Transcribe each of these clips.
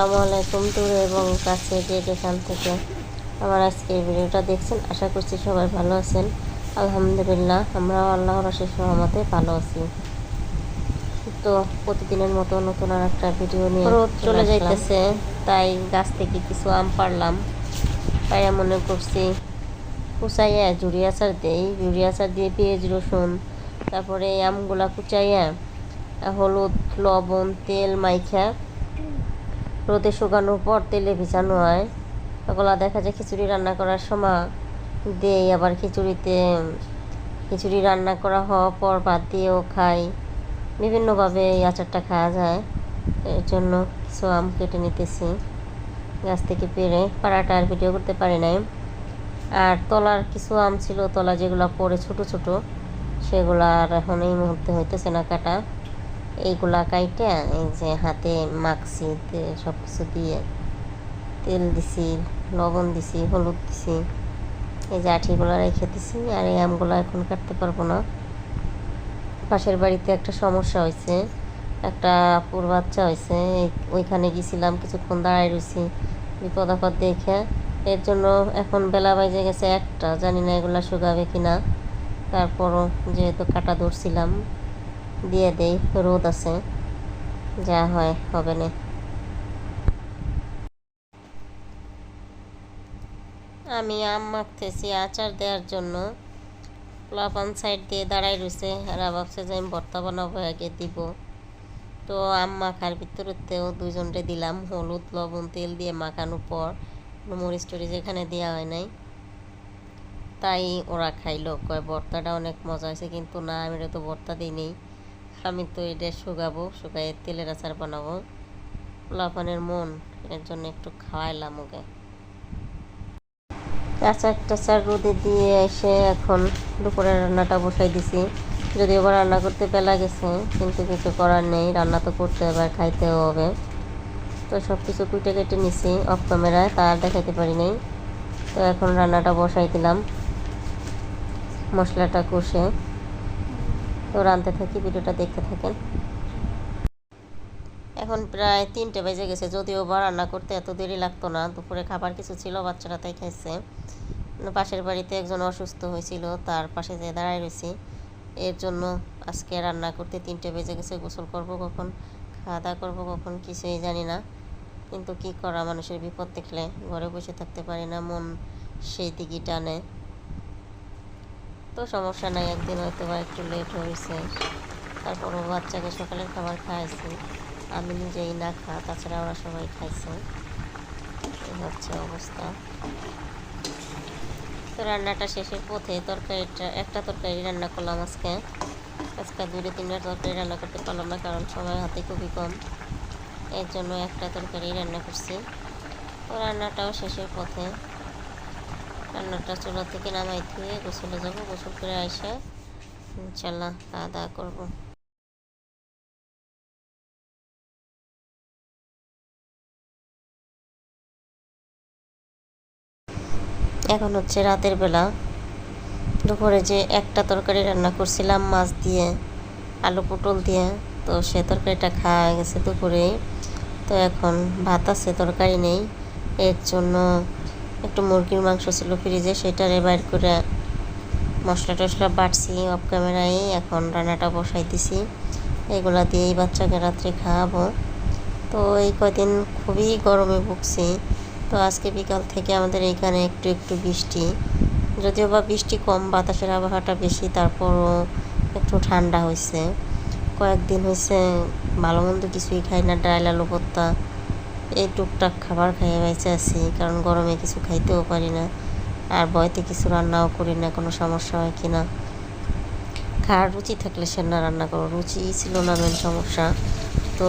আসসালামু আলাইকুম দূরে এবং কাছে যে যেখান থেকে আমার আজকে এই ভিডিওটা দেখছেন আশা করছি সবাই ভালো আছেন। আলহামদুলিল্লাহ আমরাও আল্লাহর অশেষ রহমতে ভালো আছি। তো প্রতিদিনের মতো নতুন আর একটা ভিডিও নিয়ে রোদ চলে যাইতেছে তাই গাছ থেকে কিছু আম পারলাম তাই মনে করছি কুচাইয়া জুড়ি আচার দেই। জুড়ি আচার দিয়ে পেঁয়াজ রসুন তারপরে এই আমগুলা কুচাইয়া হলুদ লবণ তেল মাইখা রোদে শুকানোর পর তেলে ভিজানো হয়। ওগুলা দেখা যায় খিচুড়ি রান্না করার সময় দেই, আবার খিচুড়িতে খিচুড়ি রান্না করা হওয়ার পর ভাত দিয়েও খাই। বিভিন্নভাবে এই আচারটা খাওয়া যায়। এর জন্য কিছু আম কেটে নিতেছি। গাছ থেকে পেরে পাড়াটা আর ভিডিও করতে পারি নাই। আর তলার কিছু আম ছিল, তলা যেগুলো পড়ে ছোট ছোট, সেগুলো আর এখন এই মুহূর্তে হইতেছে না কাটা। এইগুলা কাইটে, এই যে হাতে মাখছি সব কিছু দিয়ে তেল দিছি, লবণ দিছি, হলুদ দিছি, এই যে আঠিগুলো রেখে দিছি, আর এই আমগুলো এখন কাটতে পারব না। পাশের বাড়িতে একটা সমস্যা হয়েছে একটা আপুর বাচ্চা হয়েছে ওইখানে গেছিলাম, কিছুক্ষণ দাঁড়ায় রয়েছি বিপদ আপদ দেখে। এর জন্য এখন বেলা বাজে গেছে একটা, জানি না এগুলা শুকাবে কিনা। তারপরও যেহেতু কাটা ধরছিলাম দিয়ে দেই, রোদ আছে, যা হয়, হবে না। আমি আম মাখতেছি, আচার দেওয়ার জন্য। প্লাপান সাইড দিয়ে দাঁড়াই রয়েছে আর ভাবছে যে আমি ভর্তা বানাবো আগে দিব। তো আম মাখার ভিতরেতেও দুজনরে দিলাম, হলুদ, লবণ, তেল দিয়ে মাখানোর পর মরিচ টরিচ এখানে দেওয়া হয় নাই। তাই ওরা খাইলো, কয়, ভর্তাটা অনেক মজা হয়েছে, কিন্তু না, আমি তো ভর্তা দিই নেই আমি তো এটা শুকাবো শুকাইয়ে তেলের আচার বানাবো। লাফানের মন, এর জন্য একটু খাওয়াইলাম ওকে। আচার টাচার রোদে দিয়ে এসে এখন দুপুরের রান্নাটা বসাই দিছি। যদিও বা রান্না করতে বেলা গেছে, কিন্তু কিছু করার নেই, রান্না তো করতে হবে আর খাইতেও হবে। তো সব কিছু কুটে কেটে নিছি অফ ক্যামেরায় তার দেখাতে পারি নাই। তো এখন রান্নাটা বসাই দিলাম। মশলাটা কষে। তো রাঁধতে থাকি, ভিডিওটা দেখতে থাকেন। এখন প্রায় তিনটে বেজে গেছে, যদিও বা রান্না করতে এত দেরি লাগতো না, দুপুরে খাবার কিছু ছিল, বাচ্চারা তাই খাইছে। পাশের বাড়িতে একজন অসুস্থ হয়েছিল, তার পাশে যে দাঁড়ায় রয়েছি, এর জন্য আজকে রান্না করতে তিনটে বেজে গেছে, গোসল করব কখন খাওয়া দাওয়া করব কখন, কিছুই জানি না। কিন্তু কি করা, মানুষের বিপদ দেখলে ঘরে বসে থাকতে পারি না, মন সেই দিকই টানে। তো সমস্যা নাই, একদিন হয়তো বা একটু লেট হয়েছে। তারপরও বাচ্চাকে সকালের খাবার খাওয়াইছি আমি নিজেই না খা তাছাড়া ওরা সবাই খাইছে। এই হচ্ছে অবস্থা। তো রান্নাটা শেষের পথে তরকারিটা, একটা তরকারি রান্না করলাম আজকে। আজকে দুটো তিনটা তরকারি রান্না করতে পারলাম না, কারণ সময় হাতে খুবই কম। এর জন্য একটা তরকারি রান্না করছি। তো রান্নাটাও শেষের পথে। রান্নাটা চুলা থেকে নামাই দিয়ে গোসলে যাব, গোসল করে আসে ইনশাল্লাহ খাওয়া দাওয়া করব। এখন হচ্ছে রাতের বেলা। দুপুরে যে একটা তরকারি রান্না করছিলাম, মাছ দিয়ে, আলু পটল দিয়ে, তো সে তরকারিটা খাওয়া গেছে দুপুরে। তো এখন ভাত আছে, তরকারি নেই। এর জন্য একটু মুরগির মাংস ছিল ফ্রিজে সেটারে বাইর করে মশলা টশলা বাটছি অফ ক্যামেরায় এখন রান্নাটা বসাই দিছি। এগুলা দিয়েই বাচ্চাকে রাত্রে খাওয়াবো। তো এই কদিন খুবই গরমে ভুগছি। তো আজকে বিকাল থেকে আমাদের এইখানে একটু একটু বৃষ্টি। যদিও বা বৃষ্টি কম, বাতাসের আবহাওয়াটা বেশি, তারপরও একটু ঠান্ডা হয়েছে কয়েকদিন হয়েছে ভালো মন্দ কিছুই খাই না, ডাইল আলু ভর্তা এই টুকটাক খাবার খাইয়ে বেঁচে আছি, কারণ গরমে কিছু খাইতেও পারি না। আর বয়তে কিছু রান্নাও করি না, কোনো সমস্যা হয় কি না? খাওয়ার রুচি থাকলে সে না রান্না করো, রুচি ছিল না মেন সমস্যা। তো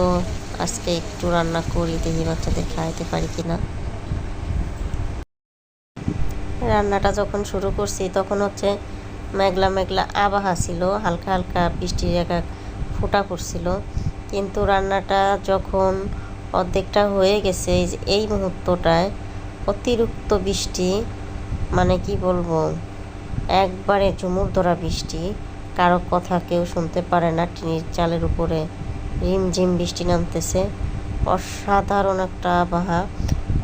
আজকে একটু রান্না করি, দেখি বাচ্চাদের খাইতে পারি কি না। রান্নাটা যখন শুরু করছি, তখন হচ্ছে মেঘলা মেঘলা আবহাওয়া ছিল, হালকা হালকা বৃষ্টির এক ফোটা পড়ছিল। কিন্তু রান্নাটা যখন অর্ধেকটা হয়ে গেছে। এই মুহূর্তটায় অতিরিক্ত বৃষ্টি মানে কি বলব, একবারে ঝুমুর ধরা বৃষ্টি, কারও কথা কেউ শুনতে পারে না, টিনের চালের উপরে রিমঝিম বৃষ্টি নামতেছে। অসাধারণ একটা আবহাওয়া।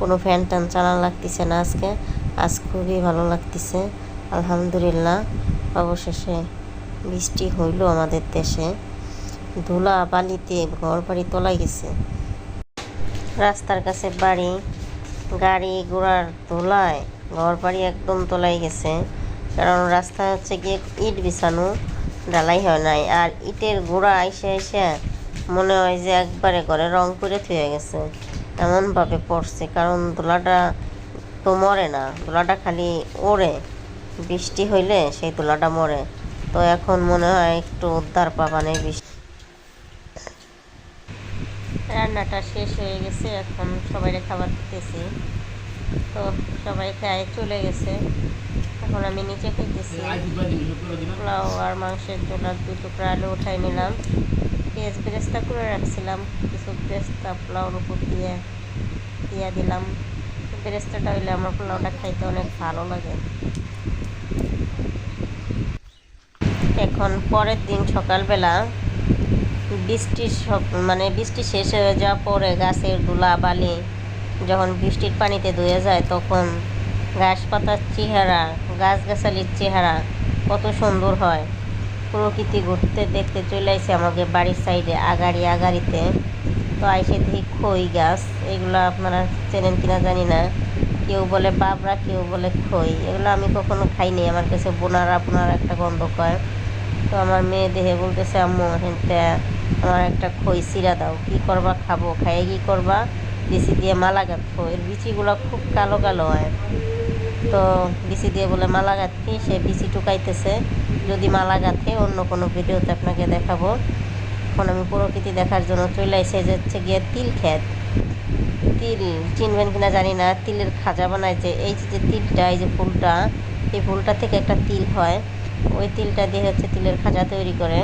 কোনো ফ্যান ট্যান চালানো লাগতেছে না আজকে। আজ খুবই ভালো লাগতেছে। আলহামদুলিল্লাহ, অবশেষে বৃষ্টি হইল আমাদের দেশে। ধুলা বালিতে ঘর বাড়ি তোলাই গেছে। রাস্তার কাছে বাড়ি, গাড়ি ঘোড়ার ধুলায় ঘর বাড়ি একদম তোলাই গেছে। কারণ রাস্তা হচ্ছে গিয়ে ইট বিছানো, ঢালাই হয় নাই। আর ইটের গোড়া আইসে আইসে মনে হয় যে একবারে ঘরে রং করে থুয়ে গেছে। এমনভাবে পড়ছে, কারণ দোলাটা তো মরে না দোলাটা খালি ওড়ে। বৃষ্টি হইলে সেই দোলাটা মরে। তো এখন মনে হয় একটু উদ্ধার পাবানে বৃষ্টি রান্নাটা শেষ হয়ে গেছে, এখন সবাই খাবার দিতেছি। তো সবাই খায় চলে গেছে। এখন আমি নিচে খাইতেছি। পোলাও আর মাংসের জন্য দুই টুকরা আলু উঠাই নিলাম। পেঁয়াজ বেরেস্তা করে রাখছিলাম। কিছু বেরেস্তা পোলাওর উপর দিয়ে দিয়ে দিলাম। বেরেস্তাটা হইলে আমার পোলাওটা খাইতে অনেক ভালো লাগে। এখন পরের দিন সকালবেলা বৃষ্টি সব মানে বৃষ্টি শেষ হয়ে যাওয়ার পরে গাছের ধুলা বালি যখন বৃষ্টির পানিতে ধুয়ে যায় তখন ঘাস পাতার চেহারা, গাছগাছালির চেহারা কত সুন্দর হয়। প্রকৃতি ঘুরতে দেখতে চলে আসে আমাকে বাড়ির সাইডে আগাড়ি আগাড়িতে। তো আইসে দেখি খই গাছ, এগুলো আপনারা চেনেন কিনা জানি না। কেউ বলে বাবরা, কেউ বলে খই, এগুলো আমি কখনো খাইনি। আমার কাছে বোনারা বোনার একটা গন্ধ কয়। তো আমার মেয়ে দেহে বলতেছে, আম্মু, হেনতে আমার একটা খই সিরা দাও। কি করবা? খাব। খাইয়ে কি করবা? বিচি দিয়ে মালা গাঁথবো। এর বিচিগুলো খুব কালো কালো হয়। তো বিচি দিয়ে বলে মালা গাঁথি সে বিচি টুকাইতেছে। যদি মালা গাঁথে, অন্য কোনো ভিডিওতে আপনাকে দেখাবো। এখন আমি প্রকৃতি দেখার জন্য চলে এসে যাচ্ছে গিয়ে তিল খেত তিল চিনবেন কিনা জানি না। তিলের খাজা বানায় যে, এই যে তিলটা, এই যে ফুলটা, এই ফুলটা থেকে একটা তিল হয়। ওই তিলটা দিয়ে হচ্ছে তিলের খাজা তৈরি করে।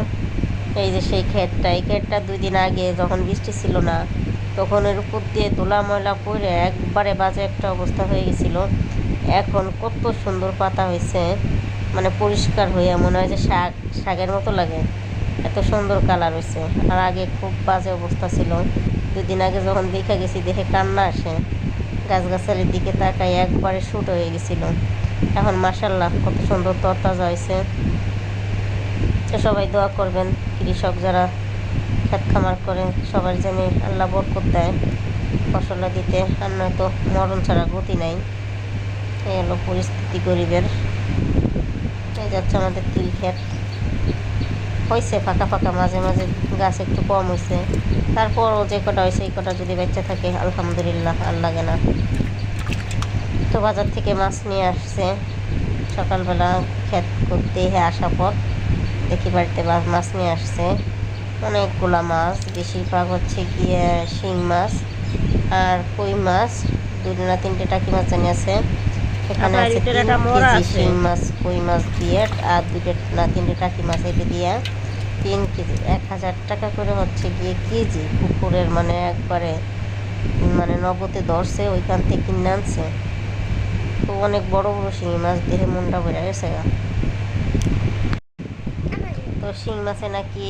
এই যে সেই ক্ষেতটা, এই ক্ষেতটা দুই দিন আগে যখন বৃষ্টি ছিল না, তখন এর উপর দিয়ে দোলা ময়লা পড়ে একবারে বাজে একটা অবস্থা হয়ে গেছিল। এখন কত সুন্দর পাতা হয়েছে মানে পরিষ্কার হয়ে মনে হয় যে শাক, শাকের মতো লাগে। এত সুন্দর কালার হয়েছে। আর আগে খুব বাজে অবস্থা ছিল। দুদিন আগে যখন দেখা গেছি, দেখে কান্না আসে। গাছগাছালির দিকে তাকাই একবারে শুট হয়ে গেছিল। এখন মাসাল্লাহ কত সুন্দর তরতাজা হয়েছে। তো সবাই দোয়া করবেন, কৃষক যারা খেত খামার করে, সবার যেন আল্লাহ বরকত দেয়, ফসলে দিতে, আর নয়তো মরণ ছাড়া গতি নাই। এই হলো পরিস্থিতি গরিবের। এই যাচ্ছে আমাদের তিল ক্ষেত। হয়েছে ফাঁকা ফাঁকা, মাঝে মাঝে গাছ একটু কম হয়েছে তারপরও যে কটা হয়েছে এই কটা যদি বেঁচে থাকে, আলহামদুলিল্লাহ, আর লাগে না। তো বাজার থেকে মাছ নিয়ে আসছে। সকালবেলা ক্ষেত করতে আসা পর দেখি বাড়িতে মাছ নিয়ে আসছে। অনেকগুলা মাছ বেশিরভাগ হচ্ছে গিয়ে শিং মাছ আর কই মাছ। দুটো না তিনটে টাকি মাছ জানি আছে। এখানে আছে তিন কেজি শিং মাছ কই মাছ দিয়ে আর দুটো না তিনটে টাকি মাছ এটা দিয়ে তিন কেজি এক হাজার টাকা করে হচ্ছে গিয়ে কেজি পুকুরের মানে একবারে মানে নগদে ধরছে ওইখান থেকে কিনে আনছে। তো অনেক বড় বড় শিঙি মাছ দেহে মনটা বেড়ে গেছে। শিং মাছে নাকি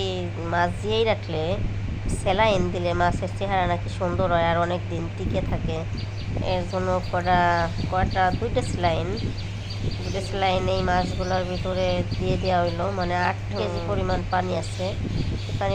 মাছ দিয়েই রাখলে স্যালাইন দিলে মাছের চেহারা নাকি সুন্দর হয় আর অনেক দিন টিকে থাকে। এর জন্য কটা কটা দুইটা স্যালাইন দুইটা স্যালাইন এই মাছগুলোর ভিতরে দিয়ে দেওয়া হইল। মানে আট কেজি পরিমাণ পানি আছে। পানি